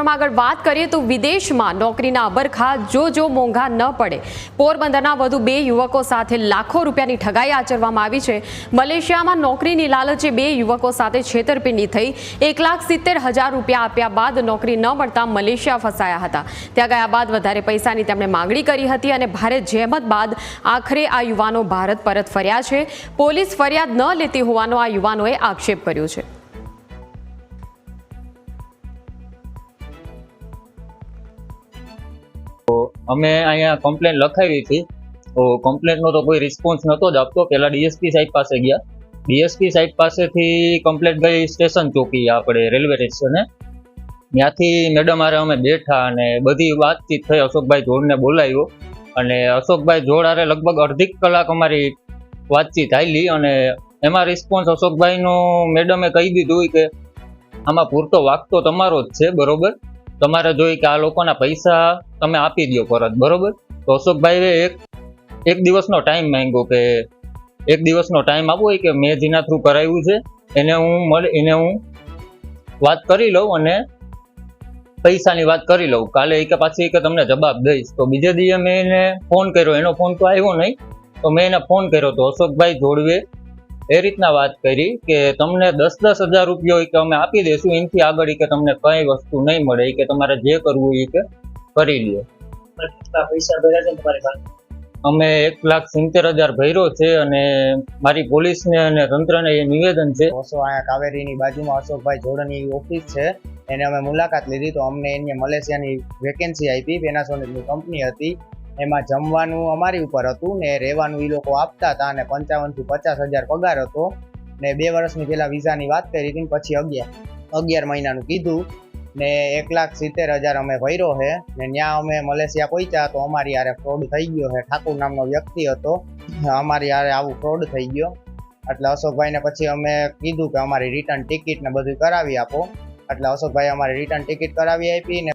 સમાચારોમાં આગળ વાત કરીએ તો વિદેશમાં નોકરીના અબરખા જો જો મોંઘા ન પડે. પોરબંદરના વધુ બે યુવકો સાથે લાખો રૂપિયાની ઠગાઈ આચરવામાં આવી છે. મલેશિયામાં નોકરીની લાલચે બે યુવકો સાથે છેતરપિંડી થઈ. એક લાખ સિત્તેર હજાર રૂપિયા આપ્યા બાદ નોકરી ન મળતા મલેશિયા ફસાયા હતા. ત્યાં ગયા બાદ વધારે પૈસાની તેમણે માંગણી કરી હતી અને ભારે જહેમત બાદ આખરે આ યુવાનો ભારત પરત ફર્યા છે. પોલીસ ફરિયાદ ન લેતી હોવાનો આ યુવાનોએ આક્ષેપ કર્યો છે. અમે અહીંયા કમ્પ્લેન લખાવી હતી. તો કમ્પ્લેનનો તો કોઈ રિસ્પોન્સ નહોતો જ આપતો. પહેલાં ડીએસપી સાહેબ પાસે ગયા. ડીએસપી સાહેબ પાસેથી કમ્પ્લેન ગઈ સ્ટેશન ચોકી આપણે રેલવે સ્ટેશને. ત્યાંથી મેડમ હારે અમે બેઠા અને બધી વાતચીત થઈ. અશોકભાઈ જોડને બોલાવ્યો. અને અશોકભાઈ જોડ હારે લગભગ અડધી કલાક અમારી વાતચીત આવેલી અને એમાં રિસ્પોન્સ અશોકભાઈનો મેડમે કહી દીધું કે આમાં પૂરતો વાક તો તમારો જ છે, બરોબર? તમારે જોઈ કે આ લોકોના પૈસા તમે આપી દો પરત, બરોબર? તો અશોકભાઈએ એક એક દિવસનો ટાઈમ માંગ્યો કે એક દિવસનો ટાઈમ આપવો કે મેં જેના થ્રુ કરાવ્યું છે, એને હું મળી, એને હું વાત કરી લઉં અને પૈસાની વાત કરી લઉં. કાલે એ કે પાછી એક તમને જવાબ દઈશ. તો બીજે દિવસે મેં એને ફોન કર્યો. એનો ફોન તો આવ્યો નહીં. તો મેં એને ફોન કર્યો. તો અશોકભાઈ જોડવે એ રીતના વાત કરી કે તમને દસ દસ હજાર રૂપિયા કે અમે આપી દઈશું એનાથી આગળ કે તમને કઈ વસ્તુ નહીં મળે કે તમારે જે કરવું એ કે કરી લ્યો અમે એક લાખ સિત્તેર હજાર ભર્યો છે અને મારી પોલીસને અને તંત્રને એ નિવેદન છે. ઓસો અહીંયા કાવેરીની બાજુમાં અશોકભાઈ જોડની ઓફિસ છે. એને અમે મુલાકાત લીધી તો અમને એની મલેશિયાની વેકેન્સી આપી. પેનાસોનિકની કંપની હતી. એમાં જમવાનું અમારી ઉપર હતું ને રહેવાનું એ લોકો આપતા હતા અને પંચાવનથી પચાસ હજાર પગાર હતો. ને બે વર્ષની પહેલાં વિઝાની વાત કરી હતી પછી અગિયાર અગિયાર મહિનાનું કીધું. ને એક લાખ સિત્તેર હજાર અમે ભર્યો છે ને ત્યાં અમે મલેશિયા પહોંચ્યા તો અમારી યારે ફ્રોડ થઈ ગયો છે ઠાકુર નામનો વ્યક્તિ હતો. અમારી યારે આવું ફ્રોડ થઈ ગયો. એટલે અશોકભાઈને પછી અમે કીધું કે અમારી રિટર્ન ટિકિટ ને બધું કરાવી આપો. એટલે અશોકભાઈ અમારી રિટર્ન ટિકિટ કરાવી આપી ને